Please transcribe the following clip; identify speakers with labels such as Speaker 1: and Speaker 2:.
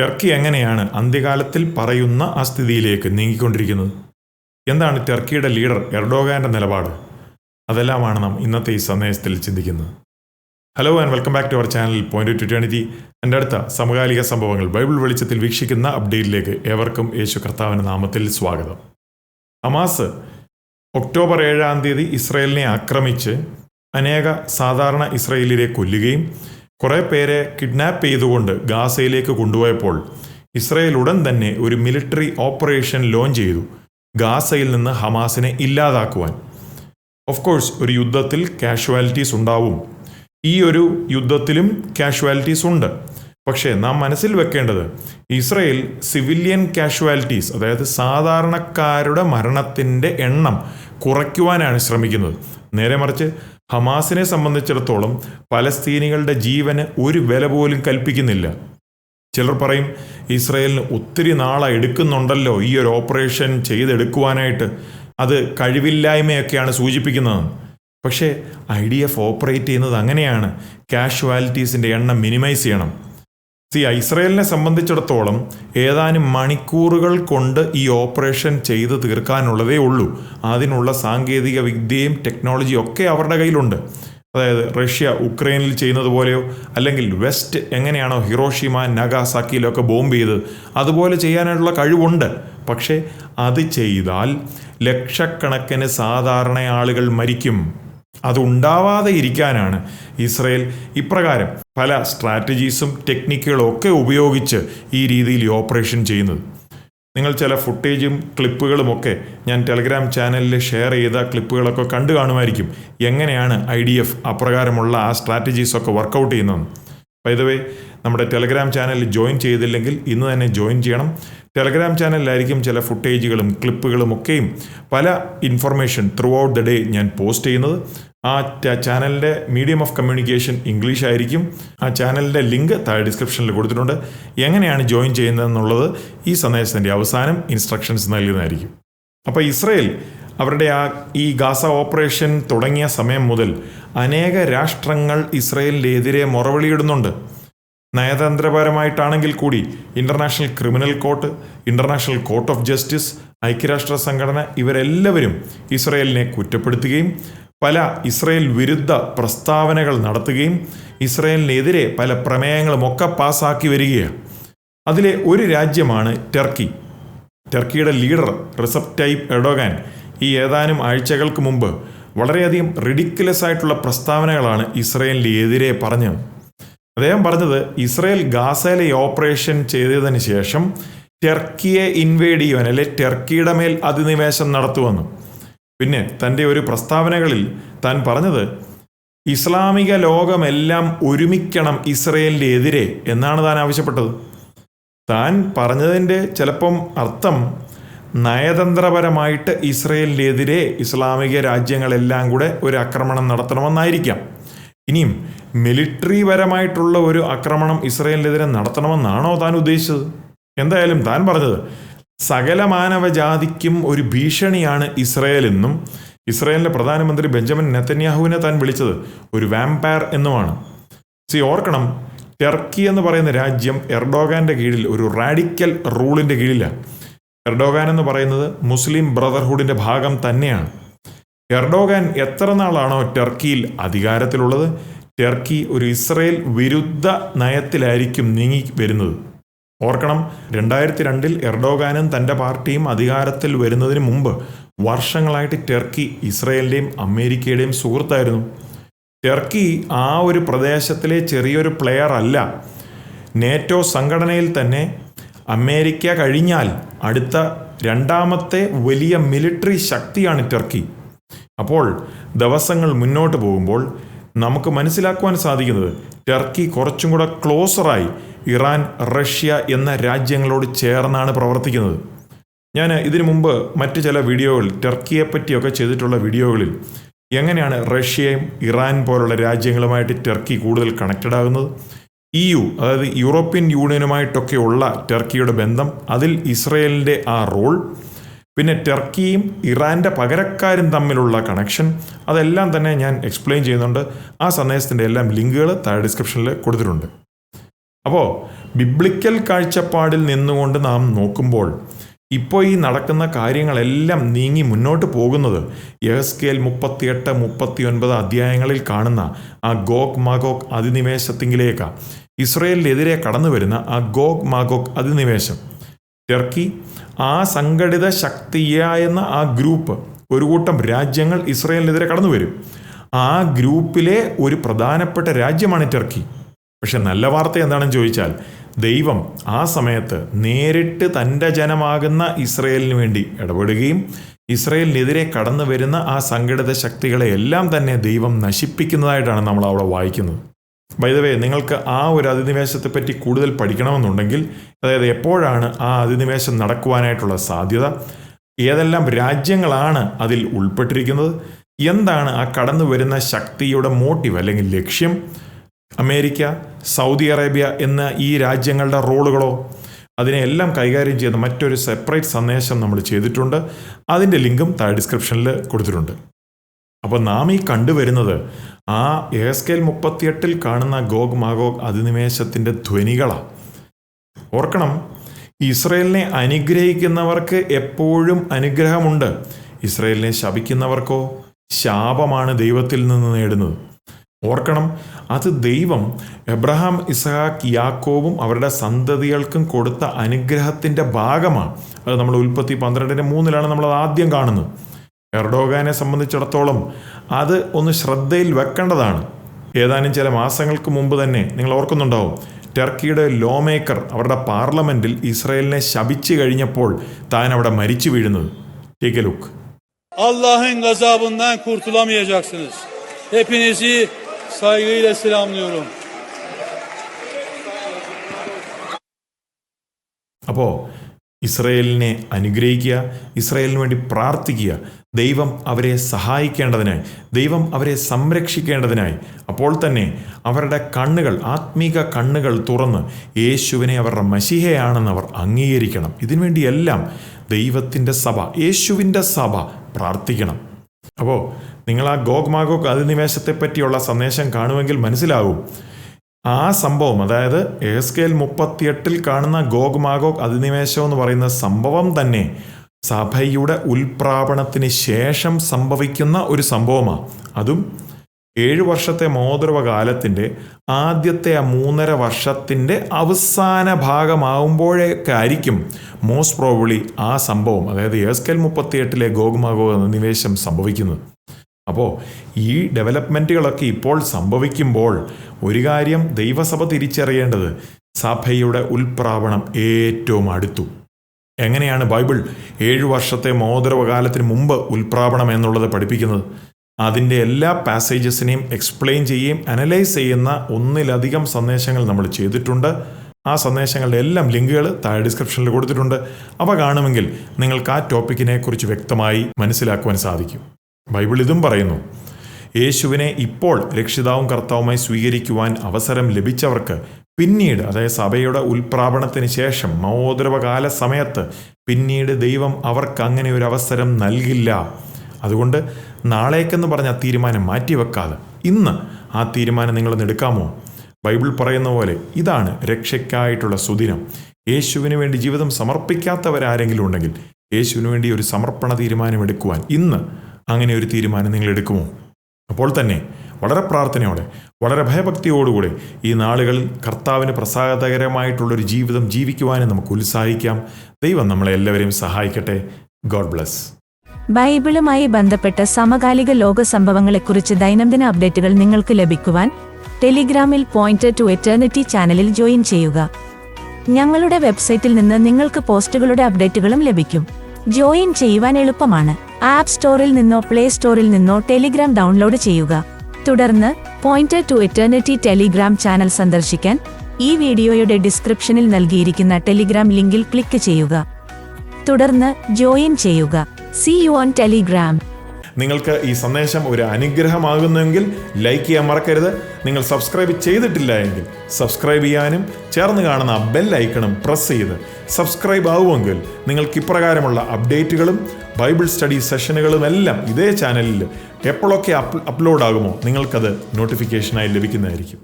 Speaker 1: Turkey എങ്ങനെയാണ് അന്ത്യകാലത്തിൽ പറയുന്ന ആ സ്ഥിതിയിലേക്ക് നീങ്ങിക്കൊണ്ടിരിക്കുന്നത്? എന്താണ് ടർക്കിയുടെ ലീഡർ എർഡോഗാന്റെ നിലപാട്? അതെല്ലാമാണ് നാം ഇന്നത്തെ ഈ സന്ദേശത്തിൽ ചിന്തിക്കുന്നത്. Hello and welcome back to our channel point to eternity എന്റെ അടുത്ത സമകാലിക സംഭവങ്ങൾ ബൈബിൾ വെളിച്ചത്തിൽ വീക്ഷിക്കുന്ന അപ്ഡേറ്റിലേക്ക് ഏവർക്കും യേശു കർത്താവിന്റെ നാമത്തിൽ സ്വാഗതം. ഹമാസ് ഒക്ടോബർ ഏഴാം തീയതി ഇസ്രയേലിനെ ആക്രമിച്ച് അനേക സാധാരണ ഇസ്രയേലിലെ കൊല്ലുകയും കുറേ പേരെ കിഡ്നാപ്പ് ചെയ്തുകൊണ്ട് ഗാസയിലേക്ക് കൊണ്ടുപോയപ്പോൾ ഇസ്രയേൽ ഉടൻ തന്നെ ഒരു മിലിറ്ററി ഓപ്പറേഷൻ ലോഞ്ച് ചെയ്തു ഗാസയിൽ നിന്ന് ഹമാസിനെ ഇല്ലാതാക്കുവാൻ. ഓഫ് കോഴ്സ് ഒരു യുദ്ധത്തിൽ കാഷ്വാലിറ്റീസ് ഉണ്ടാവും. ഈ ഒരു യുദ്ധത്തിലും കാഷ്വാലിറ്റീസ് ഉണ്ട്. പക്ഷേ നാം മനസ്സിൽ വെക്കേണ്ടത് ഇസ്രയേൽ സിവിലിയൻ കാഷ്വാലിറ്റീസ് അതായത് സാധാരണക്കാരുടെ മരണത്തിന്റെ എണ്ണം കുറയ്ക്കുവാനാണ് ശ്രമിക്കുന്നത്. നേരെ മറിച്ച് ഹമാസിനെ സംബന്ധിച്ചിടത്തോളം പലസ്തീനികളുടെ ജീവന് ഒരു വില പോലും കൽപ്പിക്കുന്നില്ല. ചിലർ പറയും ഇസ്രയേലിന് ഒത്തിരി നാളെ എടുക്കുന്നുണ്ടല്ലോ ഈ ഒരു ഓപ്പറേഷൻ ചെയ്തെടുക്കുവാനായിട്ട്. അത് കഴിവില്ലായ്മയൊക്കെയാണ് സൂചിപ്പിക്കുന്നത്. പക്ഷേ ഐ ഡി എഫ് ഓപ്പറേറ്റ് ചെയ്യുന്നത് അങ്ങനെയാണ്. കാഷ്വാലിറ്റീസിന്റെ എണ്ണം മിനിമൈസ് ചെയ്യണം. സി ഇസ്രയേലിനെ സംബന്ധിച്ചിടത്തോളം ഏതാനും മണിക്കൂറുകൾ കൊണ്ട് ഈ ഓപ്പറേഷൻ ചെയ്ത് തീർക്കാനുള്ളതേ ഉള്ളൂ. അതിനുള്ള സാങ്കേതിക വിദ്യയും ടെക്നോളജിയും ഒക്കെ അവരുടെ കയ്യിലുണ്ട്. അതായത് റഷ്യ ഉക്രൈനിൽ ചെയ്യുന്നത് പോലെയോ അല്ലെങ്കിൽ വെസ്റ്റ് എങ്ങനെയാണോ ഹിറോഷിമ നഗാസാക്കിയിലൊക്കെ ബോംബ് ചെയ്ത് അതുപോലെ ചെയ്യാനായിട്ടുള്ള കഴിവുണ്ട്. പക്ഷേ അത് ചെയ്താൽ ലക്ഷക്കണക്കിന് സാധാരണ ആളുകൾ മരിക്കും. അതുണ്ടാവാതെ ഇരിക്കാനാണ് ഇസ്രയേൽ ഇപ്രകാരം പല സ്ട്രാറ്റജീസും ടെക്നിക്കുകളും ഒക്കെ ഉപയോഗിച്ച് ഈ രീതിയിൽ ഓപ്പറേഷൻ ചെയ്യുന്നത്. നിങ്ങൾ ചില ഫുട്ടേജും ക്ലിപ്പുകളുമൊക്കെ ഞാൻ ടെലഗ്രാം ചാനലിൽ ഷെയർ ചെയ്ത ക്ലിപ്പുകളൊക്കെ കണ്ടു കാണുമായിരിക്കും. എങ്ങനെയാണ് ഐ ഡി എഫ് അപ്രകാരമുള്ള ആ സ്ട്രാറ്റജീസൊക്കെ വർക്കൗട്ട് ചെയ്യുന്നതെന്ന്. വൈദവേ നമ്മുടെ ടെലഗ്രാം ചാനൽ ജോയിൻ ചെയ്തില്ലെങ്കിൽ ഇന്ന് തന്നെ ജോയിൻ ചെയ്യണം. ടെലഗ്രാം ചാനലിലായിരിക്കും ചില ഫുട്ടേജുകളും ക്ലിപ്പുകളും ഒക്കെയും പല information throughout the day ഞാൻ പോസ്റ്റ് ചെയ്യുന്നത്. ആ ചാനലിന്റെ മീഡിയം ഓഫ് കമ്മ്യൂണിക്കേഷൻ ഇംഗ്ലീഷ് ആയിരിക്കും. ആ ചാനലിന്റെ ലിങ്ക് താഴെ ഡിസ്ക്രിപ്ഷനിൽ കൊടുത്തിട്ടുണ്ട്. എങ്ങനെയാണ് ജോയിൻ ചെയ്യുന്നതെന്നുള്ളത് ഈ സന്ദേശത്തിന്റെ അവസാനം ഇൻസ്ട്രക്ഷൻസ് നൽകുന്നതായിരിക്കും. അപ്പോൾ ഇസ്രയേൽ അവരുടെ ആ ഈ ഗാസ ഓപ്പറേഷൻ തുടങ്ങിയ സമയം മുതൽ അനേക രാഷ്ട്രങ്ങൾ ഇസ്രയേലിനെതിരെ മുറവിളിയിടുന്നുണ്ട്. നയതന്ത്രപരമായിട്ടാണെങ്കിൽ കൂടി international criminal court international court of justice ഐക്യരാഷ്ട്ര സംഘടന ഇവരെല്ലാവരും ഇസ്രയേലിനെ കുറ്റപ്പെടുത്തുകയും പല ഇസ്രയേൽ വിരുദ്ധ പ്രസ്താവനകൾ നടത്തുകയും ഇസ്രയേലിനെതിരെ പല പ്രമേയങ്ങളും ഒക്കെ പാസ്സാക്കി വരികയാണ്. അതിലെ ഒരു രാജ്യമാണ് ടർക്കി. ടർക്കിയുടെ ലീഡർ റിസപ് ടൈപ്പ് എഡോഗാൻ ഈ ഏതാനും ആഴ്ചകൾക്ക് മുമ്പ് വളരെയധികം റിഡിക്കുലസ് ആയിട്ടുള്ള പ്രസ്താവനകളാണ് ഇസ്രയേലിനെതിരെ പറഞ്ഞത്. അദ്ദേഹം പറഞ്ഞത് ഇസ്രയേൽ ഗാസയിലെ ഓപ്പറേഷൻ ചെയ്തതിന് ശേഷം ടർക്കിയെ ഇൻവേഡ് ചെയ്യുവാൻ അല്ലെ ടർക്കിയുടെ മേൽ അധിനിവേശം നടത്തുമെന്ന് പിന്നെ തന്റെ ഒരു പ്രസ്താവനകളിൽ താൻ പറഞ്ഞത് ഇസ്ലാമിക ലോകമെല്ലാം ഒരുമിക്കണം ഇസ്രയേലിന്റെ എതിരെ എന്നാണ് താൻ ആവശ്യപ്പെട്ടത്. താൻ പറഞ്ഞതിന്റെ ചിലപ്പം അർത്ഥം നയതന്ത്രപരമായിട്ട് ഇസ്രയേലിനെതിരെ ഇസ്ലാമിക രാജ്യങ്ങളെല്ലാം കൂടെ ഒരു ആക്രമണം നടത്തണമെന്നായിരിക്കാം. ഇനിയും മിലിറ്ററി പരമായിട്ടുള്ള ഒരു ആക്രമണം ഇസ്രയേലിനെതിരെ നടത്തണമെന്നാണോ താൻ ഉദ്ദേശിച്ചത്? എന്തായാലും താൻ പറഞ്ഞത് സകല മാനവജാതിക്കും ഒരു ഭീഷണിയാണ് ഇസ്രയേൽ എന്നും ഇസ്രയേലിന്റെ പ്രധാനമന്ത്രി ബെഞ്ചമിൻ നെത്തന്യാഹുവിനെ താൻ വിളിച്ചത് ഒരു വാമ്പയർ എന്നുമാണ്. സി ഓർക്കണം ടർക്കി എന്ന് പറയുന്ന രാജ്യം എർഡോഗാന്റെ കീഴിൽ ഒരു റാഡിക്കൽ റൂളിന്റെ കീഴിലാണ് എർഡോഗാൻ എന്ന് പറയുന്നത് മുസ്ലിം ബ്രദർഹുഡിന്റെ ഭാഗം തന്നെയാണ്. എർഡോഗാൻ എത്ര നാളാണോ ടർക്കിയിൽ അധികാരത്തിലുള്ളത്? ടർക്കി ഒരു ഇസ്രയേൽ വിരുദ്ധ നയത്തിലായിരിക്കും നീങ്ങി വരുന്നത്. ഓർക്കണം രണ്ടായിരത്തി രണ്ടിൽ എർഡോഗാനും തന്റെ പാർട്ടിയും അധികാരത്തിൽ വരുന്നതിന് മുമ്പ് വർഷങ്ങളായിട്ട് ടെർക്കി ഇസ്രയേലിന്റെയും അമേരിക്കയുടെയും സുഹൃത്തായിരുന്നു. ടെർക്കി ആ ഒരു പ്രദേശത്തിലെ ചെറിയൊരു പ്ലെയർ അല്ല. നേറ്റോ സംഘടനയിൽ തന്നെ അമേരിക്ക കഴിഞ്ഞാൽ അടുത്ത രണ്ടാമത്തെ വലിയ മിലിറ്ററി ശക്തിയാണ് ടെർക്കി. അപ്പോൾ ദിവസങ്ങൾ മുന്നോട്ട് പോകുമ്പോൾ നമുക്ക് മനസ്സിലാക്കുവാൻ സാധിക്കുന്നത് ടെർക്കി കുറച്ചും കൂടെ ക്ലോസറായി ഇറാൻ റഷ്യ എന്ന രാജ്യങ്ങളോട് ചേർന്നാണ് പ്രവർത്തിക്കുന്നത്. ഞാൻ ഇതിനു മുമ്പ് മറ്റു ചില വീഡിയോകളിൽ ടർക്കിയെ പറ്റിയൊക്കെ ചെയ്തിട്ടുള്ള വീഡിയോകളിൽ എങ്ങനെയാണ് റഷ്യയും ഇറാൻ പോലുള്ള രാജ്യങ്ങളുമായിട്ട് ടർക്കി കൂടുതൽ കണക്റ്റഡ് ആകുന്നത്? ഇ യു അതായത് യൂറോപ്യൻ യൂണിയനുമായിട്ടൊക്കെയുള്ള ടർക്കിയുടെ ബന്ധം അതിൽ ഇസ്രയേലിന്റെ ആ റോൾ പിന്നെ ടർക്കിയും ഇറാന്റെ പകരക്കാരും തമ്മിലുള്ള കണക്ഷൻ അതെല്ലാം തന്നെ ഞാൻ എക്സ്പ്ലെയിൻ ചെയ്യുന്നുണ്ട്. ആ സന്ദേശത്തിന്റെ എല്ലാം ലിങ്കുകൾ താഴെ ഡിസ്ക്രിപ്ഷനിൽ കൊടുത്തിട്ടുണ്ട്. അപ്പോൾ ബിബ്ലിക്കൽ കാഴ്ചപ്പാടിൽ നിന്നുകൊണ്ട് നാം നോക്കുമ്പോൾ ഇപ്പോൾ ഈ നടക്കുന്ന കാര്യങ്ങളെല്ലാം നീങ്ങി മുന്നോട്ട് പോകുന്നത് യഹസ്കേൽ മുപ്പത്തിയെട്ട് മുപ്പത്തിയൊൻപത് അധ്യായങ്ങളിൽ കാണുന്ന ആ ഗോഗ് മാഗോഗ് അധിനിവേശത്തിങ്കിലേക്കാണ് ഇസ്രയേലിനെതിരെ കടന്നു വരുന്ന ആ ഗോഗ് മാഗോഗ് അധിനിവേശം. ടർക്കി ആ സംഘടിത ശക്തിയായെന്ന ആ ഗ്രൂപ്പ് ഒരു കൂട്ടം രാജ്യങ്ങൾ ഇസ്രയേലിനെതിരെ കടന്നു വരും ആ ഗ്രൂപ്പിലെ ഒരു പ്രധാനപ്പെട്ട രാജ്യമാണ് ടർക്കി. പക്ഷെ നല്ല വാർത്ത എന്താണെന്ന് ചോദിച്ചാൽ ദൈവം ആ സമയത്ത് നേരിട്ട് തന്റെ ജനമാകുന്ന ഇസ്രയേലിന് വേണ്ടി ഇടപെടുകയും ഇസ്രയേലിനെതിരെ കടന്നു വരുന്ന ആ സംഘടിത ശക്തികളെ എല്ലാം തന്നെ ദൈവം നശിപ്പിക്കുന്നതായിട്ടാണ് നമ്മൾ അവിടെ വായിക്കുന്നത്. വൈദവേ നിങ്ങൾക്ക് ആ ഒരു അധിനിവേശത്തെപ്പറ്റി കൂടുതൽ പഠിക്കണമെന്നുണ്ടെങ്കിൽ അതായത് എപ്പോഴാണ് ആ അധിനിവേശം നടക്കുവാനായിട്ടുള്ള സാധ്യത ഏതെല്ലാം രാജ്യങ്ങളാണ് അതിൽ ഉൾപ്പെട്ടിരിക്കുന്നത് എന്താണ് ആ കടന്നു വരുന്ന ശക്തിയുടെ മോട്ടീവ് അല്ലെങ്കിൽ ലക്ഷ്യം അമേരിക്ക സൗദി അറേബ്യ എന്ന ഈ രാജ്യങ്ങളുടെ റോളുകളോ അതിനെ എല്ലാം കൈകാര്യം ചെയ്യുന്ന മറ്റൊരു സെപ്പറേറ്റ് സന്ദേശം നമ്മൾ ചെയ്തിട്ടുണ്ട്. അതിന്റെ ലിങ്കും താഴെ ഡിസ്ക്രിപ്ഷനിൽ കൊടുത്തിട്ടുണ്ട്. അപ്പോൾ നാം ഈ കണ്ടുവരുന്നത് ആ എസ്കേൽ മുപ്പത്തിയെട്ടിൽ കാണുന്ന ഗോഗ് മാഗോഗ് അധിനിവേശത്തിന്റെ ധ്വനികളാണ് ഓർക്കണം ഇസ്രയേലിനെ അനുഗ്രഹിക്കുന്നവർക്ക് എപ്പോഴും അനുഗ്രഹമുണ്ട്. ഇസ്രയേലിനെ ശപിക്കുന്നവർക്കോ ശാപമാണ് ദൈവത്തിൽ നിന്ന് നേടുന്നത്. ഓർക്കണം അത് ദൈവം എബ്രഹാം ഇസഹാക്ക് യാക്കോവും അവരുടെ സന്തതികൾക്കും കൊടുത്ത അനുഗ്രഹത്തിന്റെ ഭാഗമാണ്. അത് നമ്മൾ ഉൽപ്പത്തി പന്ത്രണ്ടിന്റെ മൂന്നിലാണ് നമ്മൾ ആദ്യം കാണുന്നത്. എർഡോഗാനെ സംബന്ധിച്ചിടത്തോളം അത് ഒന്ന് ശ്രദ്ധയിൽ വെക്കേണ്ടതാണ്. ഏതാനും ചില മാസങ്ങൾക്ക് മുമ്പ് തന്നെ നിങ്ങൾ ഓർക്കുന്നുണ്ടാവും ടർക്കിയുടെ ലോ മേക്കർ അവരുടെ പാർലമെന്റിൽ ഇസ്രയേലിനെ ശപിച്ചു കഴിഞ്ഞപ്പോൾ താൻ അവിടെ മരിച്ചു വീഴുന്നത്. Take a look
Speaker 2: Allah'ın gazabından kurtulamayacaksınız. Hepinizi saygıyla selamlıyorum.
Speaker 1: അപ്പോൾ ഇസ്രയേലിനെ അനുഗ്രഹിക്കുക ഇസ്രയേലിന് വേണ്ടി പ്രാർത്ഥിക്കുക ദൈവം അവരെ സഹായിക്കേണ്ടതിനായി ദൈവം അവരെ സംരക്ഷിക്കേണ്ടതിനായി. അപ്പോൾ തന്നെ അവരുടെ കണ്ണുകൾ ആത്മീക കണ്ണുകൾ തുറന്ന് യേശുവിനെ അവരുടെ മഷിഹയാണെന്ന് അവർ അംഗീകരിക്കണം. ഇതിനുവേണ്ടിയെല്ലാം ദൈവത്തിന്റെ സഭ യേശുവിന്റെ സഭ പ്രാർത്ഥിക്കണം. അപ്പോൾ നിങ്ങൾ ആ ഗോഗ് മാഗോഗ് അധിനിവേശത്തെ പറ്റിയുള്ള സന്ദേശം കാണുമെങ്കിൽ മനസ്സിലാകും ആ സംഭവം അതായത് എസ്കേൽ മുപ്പത്തിയെട്ടിൽ കാണുന്ന ഗോഗ് മാഗോഗ് അധിനിവേശം എന്ന് പറയുന്ന സംഭവം തന്നെ സഭയുടെ ഉൽപ്രാപണത്തിന് ശേഷം സംഭവിക്കുന്ന ഒരു സംഭവമാണ് അതും ഏഴു വർഷത്തെ മോതൃവ കാലത്തിന്റെ ആദ്യത്തെ ആ മൂന്നര വർഷത്തിന്റെ അവസാന ഭാഗമാവുമ്പോഴേക്കായിരിക്കും മോസ്റ്റ് പ്രോബിളി ആ സംഭവം അതായത് എസ്കെൽ മുപ്പത്തിയെട്ടിലെ ഗോഗുമാഗോ എന്ന നിവേശം സംഭവിക്കുന്നത്. അപ്പോൾ ഈ ഡെവലപ്മെന്റുകളൊക്കെ ഇപ്പോൾ സംഭവിക്കുമ്പോൾ ഒരു കാര്യം ദൈവസഭ തിരിച്ചറിയേണ്ടത് സഭയുടെ ഉൽപ്രാവണം ഏറ്റവും അടുത്തു. എങ്ങനെയാണ് ബൈബിൾ ഏഴു വർഷത്തെ മോദരവകാലത്തിന് മുമ്പ് ഉൽപ്രാവണം എന്നുള്ളത് പഠിപ്പിക്കുന്നത്? അതിന്റെ എല്ലാ പാസേജസിനെയും എക്സ്പ്ലെയിൻ ചെയ്യുകയും അനലൈസ് ചെയ്യുന്ന ഒന്നിലധികം സന്ദേശങ്ങൾ നമ്മൾ ചെയ്തിട്ടുണ്ട്. ആ സന്ദേശങ്ങളുടെ എല്ലാം ലിങ്കുകൾ താഴെ ഡിസ്ക്രിപ്ഷനിൽ കൊടുത്തിട്ടുണ്ട്. അവ കാണുമെങ്കിൽ നിങ്ങൾക്ക് ആ ടോപ്പിക്കിനെ കുറിച്ച് വ്യക്തമായി മനസ്സിലാക്കുവാൻ സാധിക്കും. ബൈബിൾ ഇതും പറയുന്നു യേശുവിനെ ഇപ്പോൾ രക്ഷിതാവും കർത്താവുമായി സ്വീകരിക്കുവാൻ അവസരം ലഭിച്ചവർക്ക് പിന്നീട് അതായത് സഭയുടെ ഉൽപ്രാപണത്തിന് ശേഷം മഹോദരവകാല സമയത്ത് പിന്നീട് ദൈവം അവർക്ക് അങ്ങനെ ഒരു അവസരം നൽകില്ല. അതുകൊണ്ട് നാളേക്കെന്ന് പറഞ്ഞ തീരുമാനം മാറ്റിവെക്കാതെ ഇന്ന് ആ തീരുമാനം നിങ്ങൾ എടുക്കാമോ? ബൈബിൾ പറയുന്ന പോലെ ഇതാണ് രക്ഷയ്ക്കായിട്ടുള്ള സുദിനം. യേശുവിന് വേണ്ടി ജീവിതം സമർപ്പിക്കാത്തവരാരെങ്കിലും ഉണ്ടെങ്കിൽ യേശുവിന് വേണ്ടി ഒരു സമർപ്പണ തീരുമാനം എടുക്കുവാൻ ഇന്ന് അങ്ങനെ ഒരു തീരുമാനം നിങ്ങൾ എടുക്കുമോ അപ്പോൾ തന്നെ വളരെ പ്രാർത്ഥനയോടെ വളരെ ഭയഭക്തിയോടുകൂടെ ഈ നാളുകളിൽ കർത്താവിന് പ്രസാദകരമായിട്ടുള്ളൊരു ജീവിതം ജീവിക്കുവാനും നമുക്ക് ഉത്സാഹിക്കാം. ദൈവം നമ്മളെ എല്ലാവരെയും സഹായിക്കട്ടെ. God bless.
Speaker 3: ബൈബിളുമായി ബന്ധപ്പെട്ട സമകാലിക ലോക സംഭവങ്ങളെക്കുറിച്ച് ദൈനംദിന അപ്ഡേറ്റുകൾ നിങ്ങൾക്ക് ലഭിക്കുവാൻ ടെലിഗ്രാമിൽ പോയിന്റ് ടു എറ്റേണിറ്റി ചാനലിൽ ജോയിൻ ചെയ്യുക. ഞങ്ങളുടെ വെബ്സൈറ്റിൽ നിന്ന് നിങ്ങൾക്ക് പോസ്റ്റുകളുടെ അപ്ഡേറ്റുകളും ലഭിക്കും. ജോയിൻ ചെയ്യുവാൻ എളുപ്പമാണ്. ആപ്പ് സ്റ്റോറിൽ നിന്നോ പ്ലേ സ്റ്റോറിൽ നിന്നോ ടെലിഗ്രാം ഡൗൺലോഡ് ചെയ്യുക. തുടർന്ന് point to eternity Telegram channel സന്ദർശിക്കാൻ ഈ വീഡിയോയുടെ ഡിസ്ക്രിപ്ഷനിൽ നൽകിയിരിക്കുന്ന ടെലിഗ്രാം ലിങ്കിൽ ക്ലിക്ക് ചെയ്യുക. തുടർന്ന് ജോയിൻ ചെയ്യുക. സി യു ഓൺ ടെലിഗ്രാം
Speaker 1: നിങ്ങൾക്ക് ഈ സന്ദേശം ഒരു അനുഗ്രഹമാകുന്നെങ്കിൽ ലൈക്ക് ചെയ്യാൻ മറക്കരുത്. നിങ്ങൾ സബ്സ്ക്രൈബ് ചെയ്തിട്ടില്ല എങ്കിൽ സബ്സ്ക്രൈബ് ചെയ്യാനും ചേർന്ന് കാണുന്ന ബെൽ ഐക്കണും പ്രസ് ചെയ്ത് സബ്സ്ക്രൈബ് ആവുമെങ്കിൽ നിങ്ങൾക്ക് ഇപ്രകാരമുള്ള അപ്ഡേറ്റുകളും ബൈബിൾ സ്റ്റഡി സെഷനുകളും എല്ലാം ഇതേ ചാനലിൽ എപ്പോഴൊക്കെ അപ്ലോഡ് ആകുമോ നിങ്ങൾക്കത് നോട്ടിഫിക്കേഷനായി ലഭിക്കുന്നതായിരിക്കും.